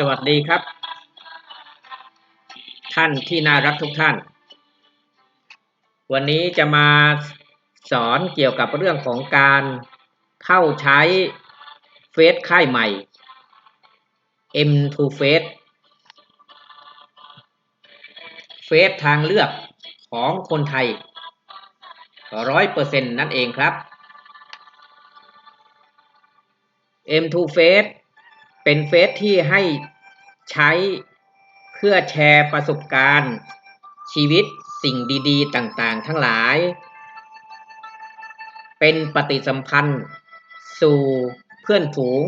สวัสดีครับ ท่านที่น่ารักทุกท่าน วันนี้จะมาสอนเกี่ยวกับเรื่องของการเข้าใช้เฟซค่ายใหม่ M2 Face เฟซทางเลือกของคนไทยร้อยเปอร์เซ็นต์นั่นเองครับ M2 Face เป็นเฟซที่ให้ใช้เพื่อแชร์ประสบการณ์ ชีวิตสิ่งดี ๆ ต่างๆ ทั้งหลาย เป็นปฏิสัมพันธ์ สู่เพื่อนฝูง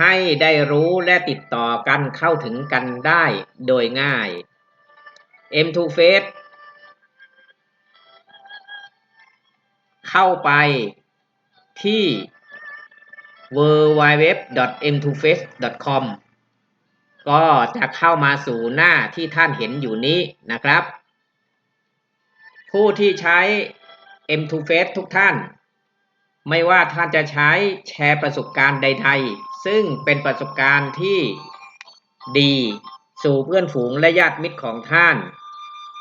ให้ได้รู้และติดต่อกันเข้าถึงกันได้โดยง่าย M2 Face เข้าไปที่ www.m2face.com ก็จะเข้ามาสู่หน้าที่ท่านเห็นอยู่นี้นะครับ ผู้ที่ใช้ M2 Face ทุกท่าน ไม่ว่าท่านจะใช้แชร์ประสบการณ์ใด ๆ ซึ่งเป็นประสบการณ์ที่ดีสู่เพื่อนฝูงและญาติมิตรของท่าน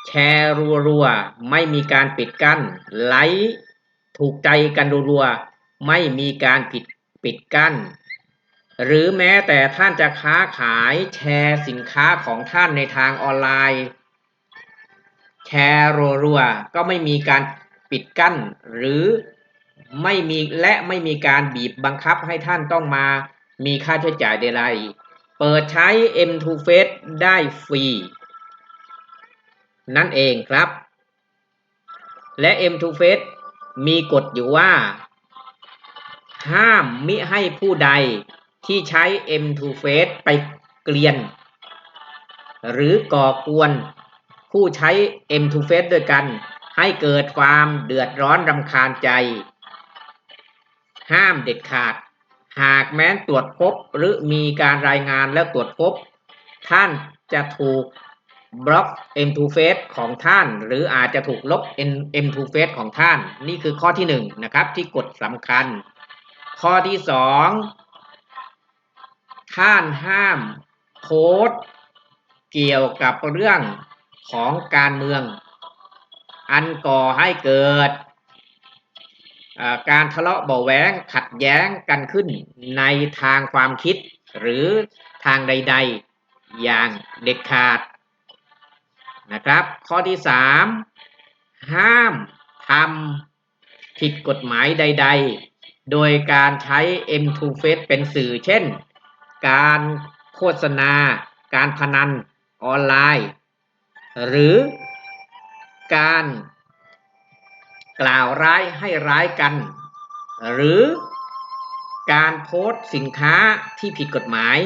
แชร์รัวๆ ไม่มีการปิดกั้นไลค์ถูกใจกันรัวๆ ไม่มีการผิด ปิดกั้น หรือแม้แต่ท่านจะค้าขายแชร์สินค้าของท่านในทางออนไลน์ แชร์รัวๆก็ไม่มีการปิดกั้น หรือไม่มีและไม่มีการบีบบังคับให้ท่านต้องมามีค่าใช้จ่ายใดๆเปิดใช้ M2 Face ได้ฟรี นั่นเองครับ และ M2 Face มีกฎอยู่ว่า ห้ามมิให้ผู้ใดที่ใช้ M2 Face ไปเกลียน หรือก่อกวนผู้ใช้ M2 Face ด้วยกัน ให้เกิดความเดือดร้อนรำคาญใจ ห้ามเด็ดขาด หากแม้นตรวจพบหรือมีการรายงานแล้วตรวจพบ ท่านจะถูกบล็อก M2 Face ของท่าน หรืออาจจะถูกลบ M2 Face ของท่าน นี่คือข้อที่หนึ่งนะครับที่กฎสำคัญ ข้อที่สองท่านห้ามโพสเกี่ยวกับเรื่องของการเมือง อันก่อให้เกิดการทะเลาะเบาแหวงขัดแย้งกันขึ้นในทางความคิด หรือทางใด ๆ อย่างเด็ดขาดนะครับ ข้อที่สามห้ามทำผิดกฎหมายใด ๆ โดยการใช้ M2 Face เป็นสื่อ เช่น การโฆษณา การพนันออนไลน์ หรือการกล่าวร้ายให้ร้ายกัน หรือการโพสต์สินค้าที่ผิดกฎหมาย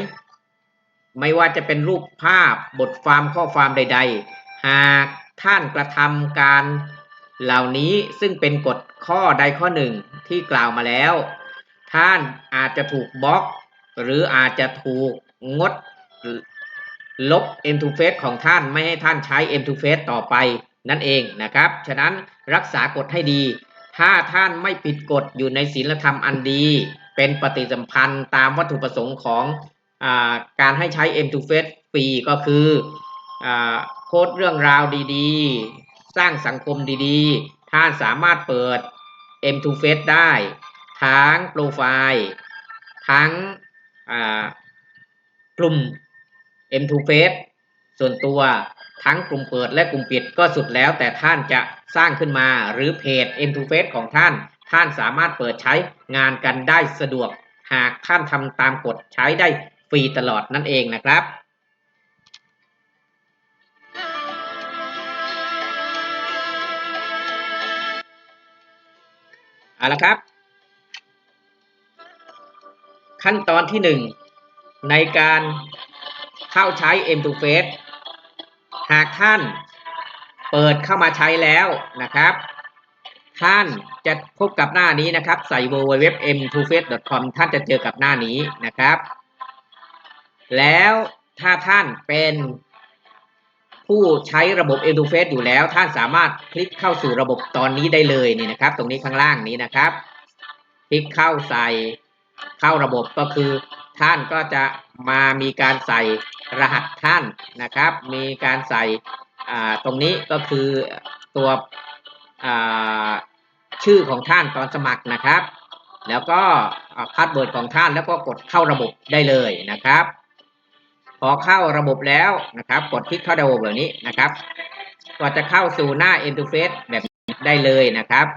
ไม่ว่าจะเป็นรูปภาพบทความข้อความใด ๆ หากท่านกระทำการเหล่านี้ซึ่งเป็นกฎข้อใดข้อหนึ่ง ที่กล่าวมาแล้ว ท่านอาจจะถูกบล็อก หรืออาจจะถูกงดลบ M2 Face ของท่านไม่ให้ท่านใช้ M2 Face ต่อไปนั่นเองนะครับ ฉะนั้นรักษากฎให้ดี ถ้าท่านไม่ผิดกฎอยู่ในศีลธรรมอันดี เป็นปฏิสัมพันธ์ตามวัตถุประสงค์ของอการให้ใช้ M2 Face ฟรีก็คืออโพสต์เรื่องราวดีๆ สร้างสังคมดีๆ ท่านสามารถเปิด M2 Face ได้ ทั้งโปรไฟล์ทั้งกลุ่ม M2 Face ส่วนตัวทั้งกลุ่มเปิดและกลุ่มปิดก็สุดแล้วแต่ท่านจะสร้างขึ้นมาหรือเพจ M2 Face ของท่าน ท่านสามารถเปิดใช้งานกันได้สะดวก หากท่านทำตามกฎใช้ได้ฟรีตลอดนั่นเองนะครับ เอาละครับ ขั้นตอนที่หนึ่งในการเข้าใช้ M2 Face หากท่านเปิดเข้ามาใช้แล้วนะครับ ท่านจะพบกับหน้านี้นะครับ ใส่ www.m2face.com ท่านจะเจอกับหน้านี้นะครับ แล้วถ้าท่านเป็น ผู้ใช้ระบบ m 2 face อยู่แล้ว ท่านสามารถคลิกเข้าสู่ระบบตอนนี้ได้เลยนี่นะครับ ตรงนี้ข้างล่างนี้นะครับ คลิกเข้าใส่เข้าระบบก็คือ ท่านก็จะมามีการใส่รหัสท่านนะครับ มีการใส่ตรงนี้ก็คือตัวชื่อของท่านตอนสมัครนะครับ แล้วก็พาสเวิร์ดของท่านแล้วก็กดเข้าระบบได้เลยนะครับ พอเข้าระบบแล้วนะครับ กดคลิกเข้าระบบแบบนี้นะครับ ก็จะเข้าสู่หน้า Interface แบบนี้ได้เลยนะครับ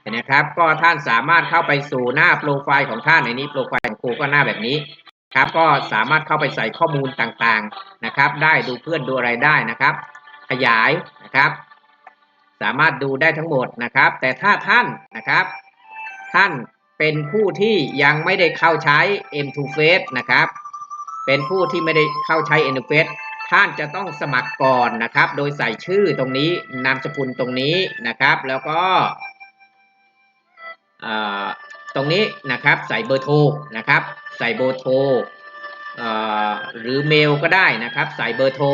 เห็นนะครับ ก็ท่านสามารถเข้าไปสู่หน้าโปรไฟล์ของท่านในนี้โปรไฟล์ของครูก็หน้าแบบนี้ครับ ก็สามารถเข้าไปใส่ข้อมูลต่างๆนะครับ ได้ดูเพื่อนดูอะไรได้นะครับ ขยายนะครับ สามารถดูได้ทั้งหมดนะครับ แต่ถ้าท่านนะครับ ท่านเป็นผู้ที่ยังไม่ได้เข้าใช้ M2 Face นะครับ เป็นผู้ที่ไม่ได้เข้าใช้ M2 Face ท่านจะต้องสมัครก่อนนะครับ โดยใส่ชื่อตรงนี้นามสกุลตรงนี้นะครับ แล้วก็ตรงนี้นะครับใส่เบอร์โทรนะครับ ใส่เบอร์โทรหรือเมลก็ได้นะครับ ใส่เบอร์โทร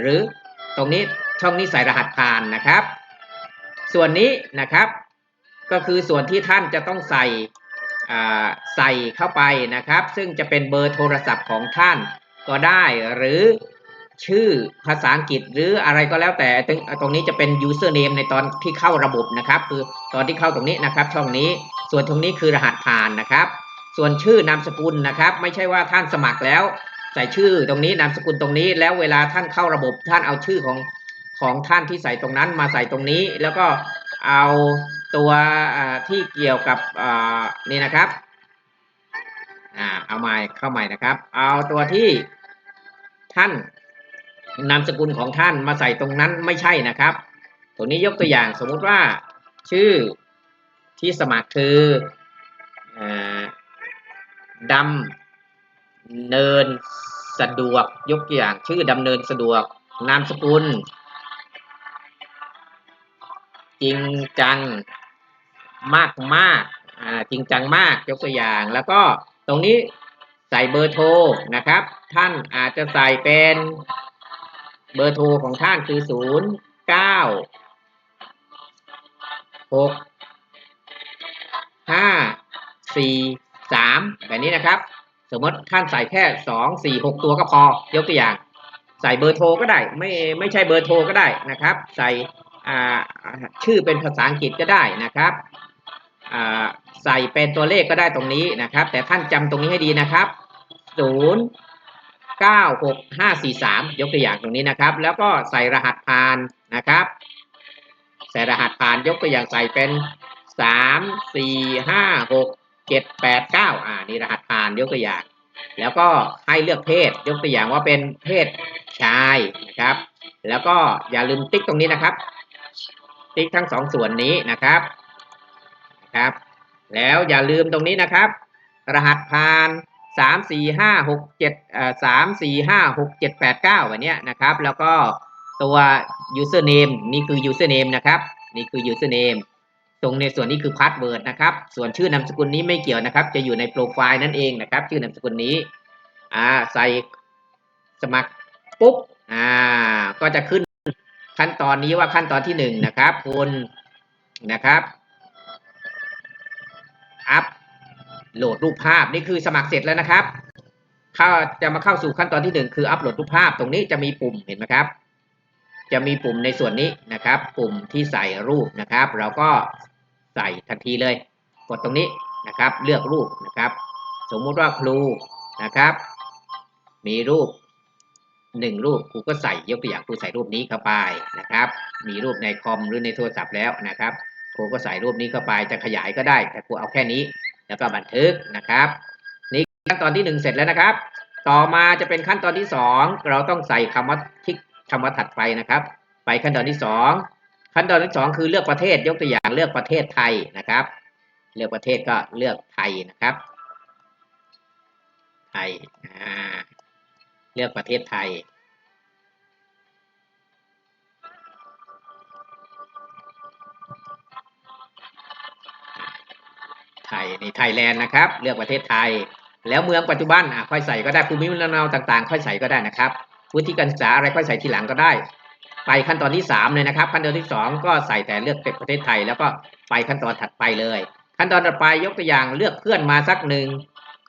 หรือตรงนี้ช่องนี้ใส่รหัสผ่านนะครับ ส่วนนี้นะครับ ก็คือส่วนที่ท่านจะต้องใส่ ใส่เข้าไปนะครับ ซึ่งจะเป็นเบอร์โทรศัพท์ของท่านก็ได้หรือชื่อภาษาอังกฤษหรืออะไรก็แล้วแต่ตรงนี้จะเป็น username ในตอนที่เข้าระบบนะครับ คือตอนที่เข้าตรงนี้นะครับ ช่องนี้ส่วนตรงนี้คือรหัสผ่านนะครับ ส่วนชื่อนามสกุลนะครับ ไม่ใช่ว่าท่านสมัครแล้ว ใส่ชื่อตรงนี้นามสกุลตรงนี้ แล้วเวลาท่านเข้าระบบท่านเอาชื่อของของท่านที่ใส่ตรงนั้นมาใส่ตรงนี้ แล้วก็เอา ตัวที่เกี่ยวกับนี่นะครับเอาใหม่เข้าใหม่นะครับ เอาตัวที่ท่านนามสกุลของท่านมาใส่ตรงนั้นไม่ใช่นะครับ ตัวนี้ยกตัวอย่างสมมุติว่าชื่อที่สมัครคืออดำเนินสะดวกยกตัวอย่างชื่อดำเนินสะดวกนามสกุลจริงจัง มากมากจริงจังมากยกตัวอย่าง แล้วก็ตรงนี้ใส่เบอร์โทรนะครับ ท่านอาจจะใส่เป็นเบอร์โทรของท่านคือศูนย์เก้าหกห้าสี่สามแบบนี้นะครับ สมมติท่านใส่แค่สองสี่หกตัวก็พอยกตัวอย่าง ใส่เบอร์โทรก็ได้ ไม่ไม่ใช่เบอร์โทรก็ได้นะครับ ใส่ชื่อเป็นภาษาอังกฤษก็ได้นะครับ ใส่เป็นตัวเลขก็ได้ตรงนี้นะครับ แต่ท่านจำตรงนี้ให้ดีนะครับศูนย์เก้าหกห้าสี่สามยกตัวอย่างตรงนี้นะครับ แล้วก็ใส่รหัสผ่านนะครับ ใส่รหัสผ่านยกตัวอย่างใส่เป็นสามสี่ห้าหกเจ็ดแปดเก้าอ่านี่รหัสผ่านยกตัวอย่าง แล้วก็ให้เลือกเพศ ยกตัวอย่างว่าเป็นเพศชายนะครับ แล้วก็อย่าลืมติ๊กตรงนี้นะครับ ติ๊กทั้งสองส่วนนี้นะครับ ครับ แล้วอย่าลืมตรงนี้นะครับ รหัสผ่านสามสี่ห้าหกเจ็ดเอ่อสามสี่ห้าหกเจ็ดแปดเก้าแบบนี้นะครับ แล้วก็ตัว username นี่คือ username นะครับ นี่คือ username ตรงในส่วนนี้คือ password นะครับ ส่วนชื่อนามสกุลนี้ไม่เกี่ยวนะครับ จะอยู่ในโปรไฟล์นั่นเองนะครับ ชื่อนามสกุลนี้ อ่า ใส่สมัครปุ๊บ อ่า ก็จะขึ้นขั้นตอนนี้ว่าขั้นตอนที่หนึ่งนะครับคุณนะครับ อัพโหลดรูปภาพนี่คือสมัครเสร็จแล้วนะครับเข้าจะมาเข้าสู่ขั้นตอนที่หนึ่งคืออัพโหลดรูปภาพตรงนี้จะมีปุ่มเห็นไหมครับ จะมีปุ่มในส่วนนี้นะครับ ปุ่มที่ใส่รูปนะครับ เราก็ใส่ทันทีเลย กดตรงนี้นะครับ เลือกรูปนะครับ สมมุติว่าครูนะครับ มีรูปหนึ่งรูปครูก็ใส่ยกตัวอย่างครูใส่รูปนี้เข้าไปนะครับ มีรูปในคอมหรือในโทรศัพท์แล้วนะครับ ครูก็ใส่รูปนี้เข้าไปจะขยายก็ได้ แต่ครูเอาแค่นี้ แล้วก็บันทึกนะครับ นี่ขั้นตอนที่หนึ่งเสร็จแล้วนะครับ ต่อมาจะเป็นขั้นตอนที่สองเราต้องใส่คำว่าทิกคำว่าถัดไปนะครับ ไปขั้นตอนที่สองขั้นตอนที่สองคือเลือกประเทศยกตัวอย่างเลือกประเทศไทยนะครับ เลือกประเทศก็เลือกไทยนะครับ ไทยเลือกประเทศไทย ไทยในไทยแลนด์นะครับ เลือกประเทศไทย แล้วเมืองปัจจุบันอะค่อยใส่ก็ได้ภูมิลำเนาต่างๆ ค่อยใส่ก็ได้นะครับวุฒิการศึกษาอะไรค่อยใส่ทีหลังก็ได้ ไปขั้นตอนที่สามเลยนะครับ ขั้นตอนที่สองก็ใส่แต่เลือกเป็นประเทศไทย แล้วก็ไปขั้นตอนถัดไปเลย ขั้นตอนถัดไปยกตัวอย่างเลือกเพื่อนมาสักหนึ่ง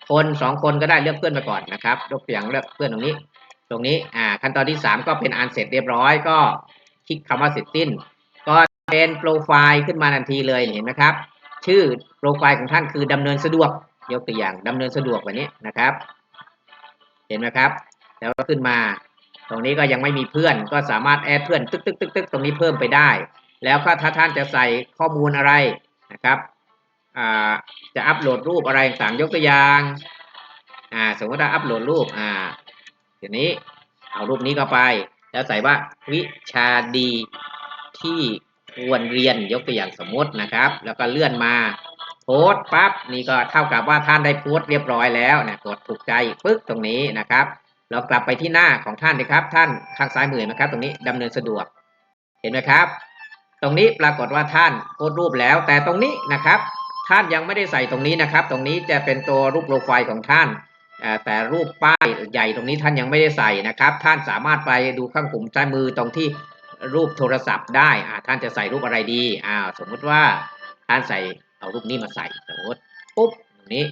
คนสองคนก็ได้เลือกเพื่อนไปก่อนนะครับยกตัวอย่างเลือกเพื่อนตรงนี้ ตรงนี้อ่าขั้นตอนที่สามก็เป็นอันเสร็จเรียบร้อยก็คลิกคำว่าเสร็จสิ้น ก็เป็นโปรไฟล์ขึ้นมาทันทีเลยเห็นไหมครับ ชื่อโปรไฟล์ของท่านคือดำเนินสะดวก ยกตัวอย่างดำเนินสะดวกแบบนี้นะครับ เห็นไหมครับ แล้วก็ขึ้นมา ตรงนี้ก็ยังไม่มีเพื่อน ก็สามารถแอดเพื่อนตึกตึกตึกตึกตรงนี้เพิ่มไปได้ แล้วก็ถ้าท่านจะใส่ข้อมูลอะไรนะครับจะอัปโหลดรูปอะไรต่างยกตัวอย่างาสมมติว่าอัปโหลดรูปอ่าเดี๋ยวนี้เอารูปนี้เข้าไป แล้วใส่ว่าวิชาดีที่ ควรเรียนยกตัวอย่างสมมตินะครับ แล้วก็เลื่อนมาโพสปั๊บนี่ก็เท่ากับว่าท่านได้โพสเรียบร้อยแล้วนะกดถูกใจปึ๊กตรงนี้นะครับ เรากลับไปที่หน้าของท่านนะครับ ท่านข้างซ้ายมือนะครับ ตรงนี้ดำเนินสะดวก เห็นไหมครับ ตรงนี้ปรากฏว่าท่านโพสรูปแล้ว แต่ตรงนี้นะครับ ท่านยังไม่ได้ใส่ตรงนี้นะครับ ตรงนี้จะเป็นตัวรูปโปรไฟล์ของท่านแต่รูปป้ายใหญ่ตรงนี้ท่านยังไม่ได้ใส่นะครับ ท่านสามารถไปดูข้างปุ่มซ้ายมือตรงที่ รูปโทรศัพท์ได้อ่าท่านจะใส่รูปอะไรดีอ้าวสมมุติว่าท่านใส่เอารูปนี้มาใส่สมมติปุ๊บตรงนี้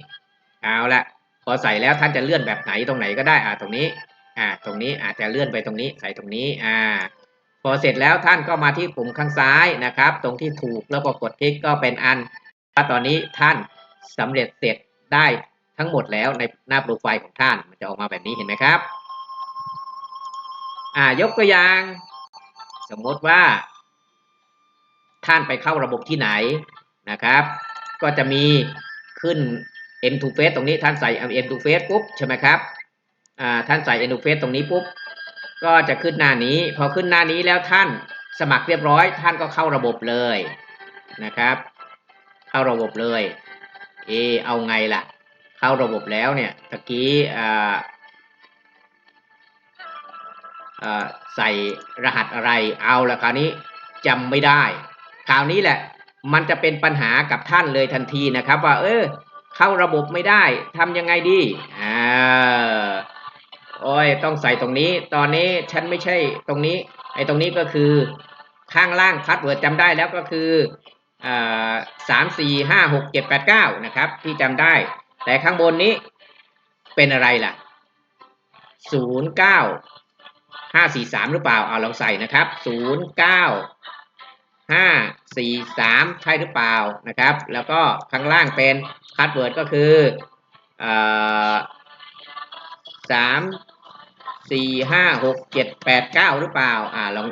เอาละพอใส่แล้วท่านจะเลื่อนแบบไหนตรงไหนก็ได้อ่าตรงนี้อ่าตรงนี้อาจจะเลื่อนไปตรงนี้ใส่ตรงนี้อ่าพอเสร็จแล้วท่านก็มาที่ปุ่มข้างซ้ายนะครับ ตรงที่ถูกแล้วก็กดคลิกก็เป็นอันว่าตอนนี้ท่านสำเร็จเสร็จได้ทั้งหมดแล้วในหน้าโปรไฟล์ของท่านมันจะออกมาแบบนี้เห็นไหมครับ อ่ายกตัวอย่าง สมมติว่า ท่านไปเข้าระบบที่ไหนนะครับ ก็จะมีขึ้น M to Face ตรงนี้ท่านใส่ M to Face ปุ๊บใช่ไหมครับท่านใส่ M to Face ตรงนี้ปุ๊บก็จะขึ้นหน้านี้ พอขึ้นหน้านี้แล้วท่านสมัครเรียบร้อย ท่านก็เข้าระบบเลยนะครับ เข้าระบบเลย เอเอาไงล่ะ เข้าระบบแล้วเนี่ยตะกี้อ่า ใส่รหัสอะไรเอาละคราวนี้จำไม่ได้คราวนี้แหละมันจะเป็นปัญหากับท่านเลยทันทีนะครับ ว่า เออ เข้าระบบไม่ได้ทำยังไงดีอ่าโอ้ยต้องใส่ตรงนี้ ตอนนี้ฉันไม่ใช่ตรงนี้ไอ้ตรงนี้ก็คือข้างล่างพาสเวิร์ดจำได้แล้วก็คืออ่สามสี่ห้าหกเจ็ดแปดเก้านะครับ ที่จำได้ แต่ข้างบนนี้เป็นอะไรล่ะศูนย์เก้า ห้าสี่สามหรือเปล่าเอาลองใส่นะครับศูนย์เก้าห้าสี่สามใช่หรือเปล่านะครับ แล้วก็ข้างล่างเป็นพาสเวิร์ดก็คือสามสี่ห้าหกเจ็ดแปดเก้าหรือเปล่าอ่าลอง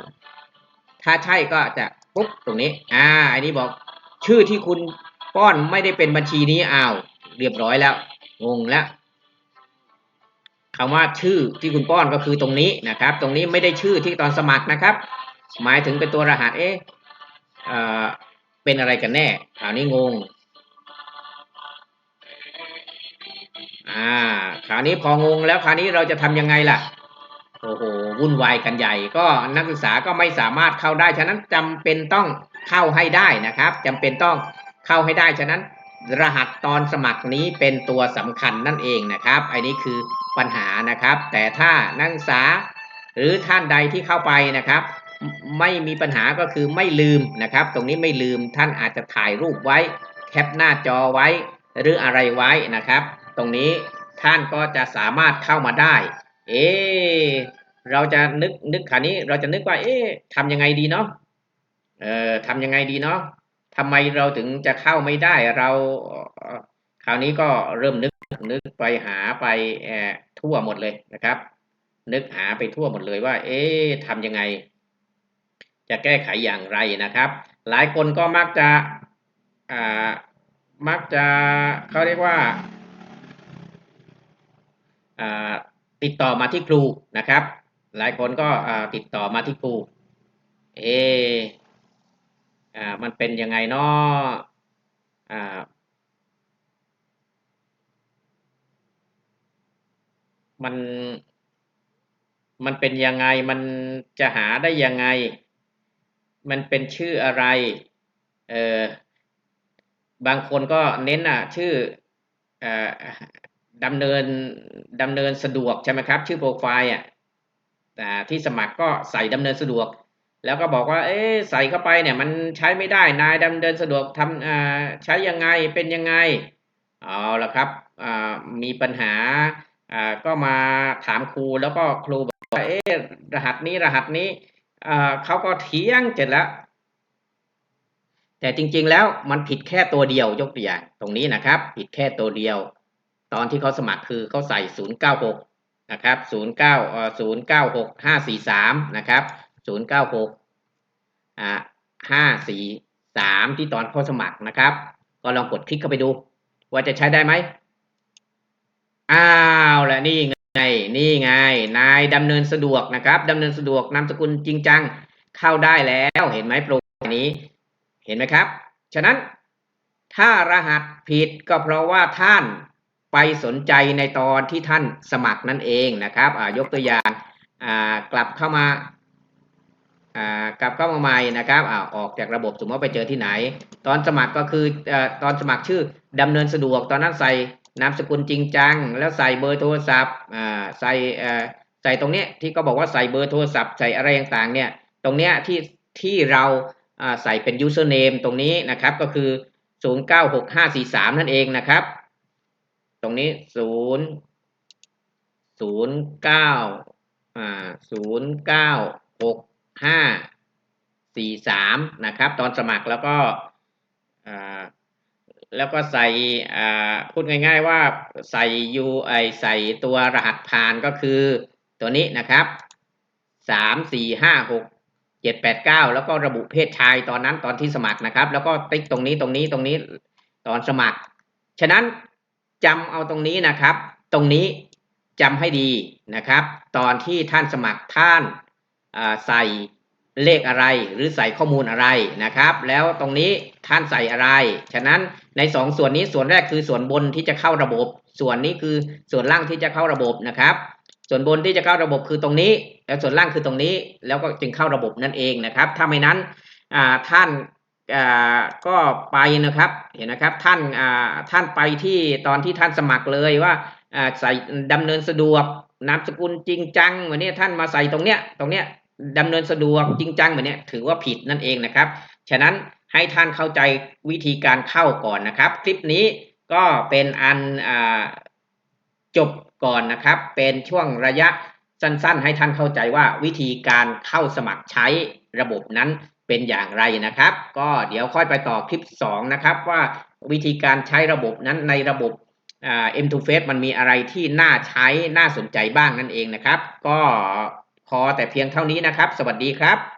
ถ้าใช่ก็จะปุ๊บตรงนี้ อ่า อันนี้บอกชื่อที่คุณป้อนไม่ได้เป็นบัญชีนี้อ้าวเรียบร้อยแล้ว งงแล้ว คำว่าชื่อที่คุณป้อนก็คือตรงนี้นะครับ ตรงนี้ไม่ได้ชื่อที่ตอนสมัครนะครับ หมายถึงเป็นตัวรหัสเอ๊ะเป็นอะไรกันแน่คราวนี้งงอ่าคราวนี้พองงแล้วคราวนี้เราจะทำยังไงล่ะโอ้โหวุ่นวายกันใหญ่ ก็นักศึกษาก็ไม่สามารถเข้าได้ ฉะนั้นจำเป็นต้องเข้าให้ได้นะครับจำเป็นต้องเข้าให้ได้ฉะนั้น รหัสตอนสมัครนี้เป็นตัวสำคัญนั่นเองนะครับ อันนี้คือปัญหานะครับ แต่ถ้านักศึกษาหรือท่านใดที่เข้าไปนะครับ ไม่มีปัญหาก็คือไม่ลืมนะครับ ตรงนี้ไม่ลืมท่านอาจจะถ่ายรูปไว้ แคปหน้าจอไว้ หรืออะไรไว้นะครับ ตรงนี้ท่านก็จะสามารถเข้ามาได้ เอเราจะนึกนึกคราวนี้เราจะนึกว่า เอ๊ะทำยังไงดีเนาะเอ่อทำยังไงดีเนาะ ทำไมเราถึงจะเข้าไม่ได้เราคราวนี้ก็เริ่มนึกนึกไปหาไปแอทั่วหมดเลยนะครับ นึกหาไปทั่วหมดเลยว่า เอ๊ะทำยังไง จะแก้ไขอย่างไรนะครับ หลายคนก็มักจะอ่ามักจะเขาเรียกว่าติดต่อมาที่ครูนะครับ หลายคนก็ติดต่อมาที่ครู เอ อ่ามันเป็นยังไงเนาะอ่ามัน มันเป็นยังไง มันจะหาได้ยังไง มันเป็นชื่ออะไร เออบางคนก็เน้นอะ ชื่ออ่อดำเนินดำเนินสะดวกใช่ไหมครับ ชื่อโปรไฟล์อะอ่ที่สมัครก็ใส่ดำเนินสะดวก แล้วก็บอกว่า เอ๊ใส่เข้าไปเนี่ยมันใช้ไม่ได้นายดำเนินสะดวกทำอ่าใช้ยังไงเป็นยังไงเอาละครับอ่ามีปัญหาอ่าก็มาถามครูแล้วก็ครูบอกว่าเอ๊รหัสนี้รหัสนี้อ่าเขาก็เถียงเสร็จแล้ว แต่จริงๆแล้วมันผิดแค่ตัวเดียวยกตัวอย่างตรงนี้นะครับ ผิดแค่ตัวเดียว ตอนที่เขาสมัครคือเขาใส่ 096 นะครับ 09 096 543 นะครับ 096อ่า543ที่ตอนเข้าสมัครนะครับ ก็ลองกดคลิกเข้าไปดู ว่าจะใช้ได้ไหมอ้าวและนี่ไงนี่ไง นายดำเนินสะดวกนะครับดำเนินสะดวกนามสกุลจริงจังเข้าได้แล้วเห็นไหมโปรนี้เห็นไหมครับ ฉะนั้นถ้ารหัสผิดก็เพราะว่าท่านไปสนใจในตอนที่ท่านสมัครนั่นเองนะครับอ่ายกตัวอย่างอ่ากลับเข้ามา กลับเข้ามาใหม่นะครับอ่าออกจากระบบสมมติว่าไปเจอที่ไหน ตอนสมัครก็คืออตอนสมัครชื่อดำเนินสะดวก ตอนนั้นใส่นามสกุลจริงจัง แล้วใส่เบอร์โทรศัพท์ใส่ใส่ตรงนี้ที่เขาบอกว่าใส่เบอร์โทรศัพท์ใส่อะไรต่างๆเนี่ยตรงเนี้ยที่ที่เราใส่เป็น username ตรงนี้นะครับก็คือ 096543 นั่นเองนะครับ ตรงนี้ 0 09อ่า 096543นะครับ ตอนสมัครแล้วก็แล้วก็ใส่พูดง่ายๆว่าใส่ U ไอใส่ตัวรหัสผ่านก็คือตัวนี้นะครับสามสี่ห้าหกเจ็ดแปดเก้าแล้วก็ระบุเพศชายตอนนั้นตอนที่สมัครนะครับ แล้วก็ติ๊กตรงนี้ตรงนี้ตรงนี้ตอนสมัคร ฉะนั้นจำเอาตรงนี้นะครับ ตรงนี้จำให้ดีนะครับ ตอนที่ท่านสมัครท่าน ใส่เลขอะไรหรือใส่ข้อมูลอะไรนะครับ แล้วตรงนี้ท่านใส่อะไร ฉะนั้นในสองส่วนนี้ส่วนแรกคือส่วนบนที่จะเข้าระบบ ส่วนนี้คือส่วนล่างที่จะเข้าระบบนะครับ ส่วนบนที่จะเข้าระบบคือตรงนี้ แล้วส่วนล่างคือตรงนี้ แล้วก็จึงเข้าระบบนั่นเองนะครับ ถ้าไม่นั้นท่านก็ไปนะครับเห็นนะครับท่านท่านไปที่ตอนที่ท่านสมัครเลยว่าใส่ดำเนินสะดวก นามสกุลจริงจังเหมือนนี้ท่านมาใส่ตรงเนี้ยตรงเนี้ยดำเนินสะดวกจริงจังเหมือนนี้ถือว่าผิดนั่นเองนะครับ ฉะนั้นให้ท่านเข้าใจวิธีการเข้าก่อนนะครับ คลิปนี้ก็เป็นอันอจบก่อนนะครับ เป็นช่วงระยะสั้น ๆ ให้ท่านเข้าใจว่าวิธีการเข้าสมัครใช้ระบบนั้นเป็นอย่างไรนะครับ ก็เดี๋ยวค่อยไปต่อคลิป 2 นะครับ ว่าวิธีการใช้ระบบนั้นในระบบ เอ็มทูเฟสมันมีอะไรที่น่าใช้น่าสนใจบ้างนั่นเองนะครับ ก็พอแต่เพียงเท่านี้นะครับ สวัสดีครับ